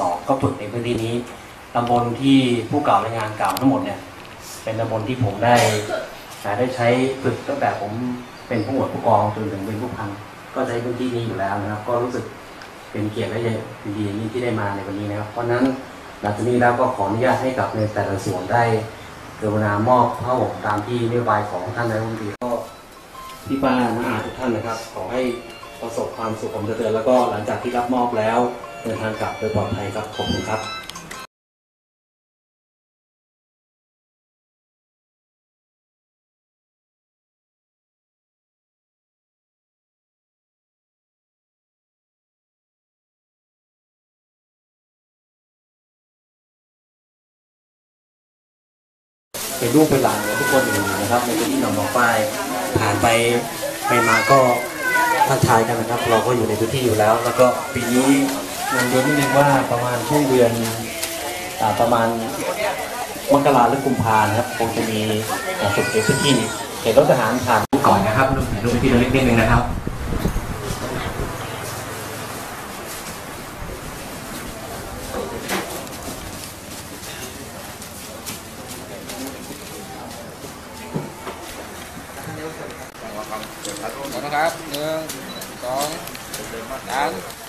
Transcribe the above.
สองก็ฝึกในพื้นที่นี้ตำบลที่ผู้กล่าวรายงานกล่าวทั้งหมดเนี่ย เป็นตำบลที่ผมได้ได้ใช้ฝึกตั้งแต่ผมเป็นผู้หมวดผู้กองจนถึงเป็นผู้พันก็ใช้พื้นที่นี้อยู่แล้วนะครับ ก็รู้สึกเป็นเกียรติและยินดีอย่างยิ่งที่ได้มาในวันนี้นะครับ เพราะฉะนั้นหลังจากนี้แล้วก็ขออนุญาตให้กับในแต่ละส่วนได้กรุณามอบผ้าห่มตามที่นโยบายของท่านนายกรัฐมนตรีก็พี่ป้าน้าอาทุกท่านนะครับ ขอให้ ประสบความสุขความเจริญแล้วก็หลังจากที่รับมอบแล้วเดินทางกลับโดยปลอดภัยครับขอบคุณครับเป็นลูกเป็นหลานของทุกคนอยู่นะครับในที่หนองหนองป้ายผ่านไปไปมาก็ ทักทายกันนะครับ เราก็อยู่ในพื้นที่อยู่แล้ว แล้วก็ปีนี้นำเรียนนิดนึงว่าประมาณช่วงเดือนอประมาณมกราหรือกุมภานะครับคงจะมีการฝึกในพื้นที่เห็นรถทหารผ่านก่อนนะครับดูถ่ายรูปไปที่เล็กนิดนึงนะครับ ขอบคุณน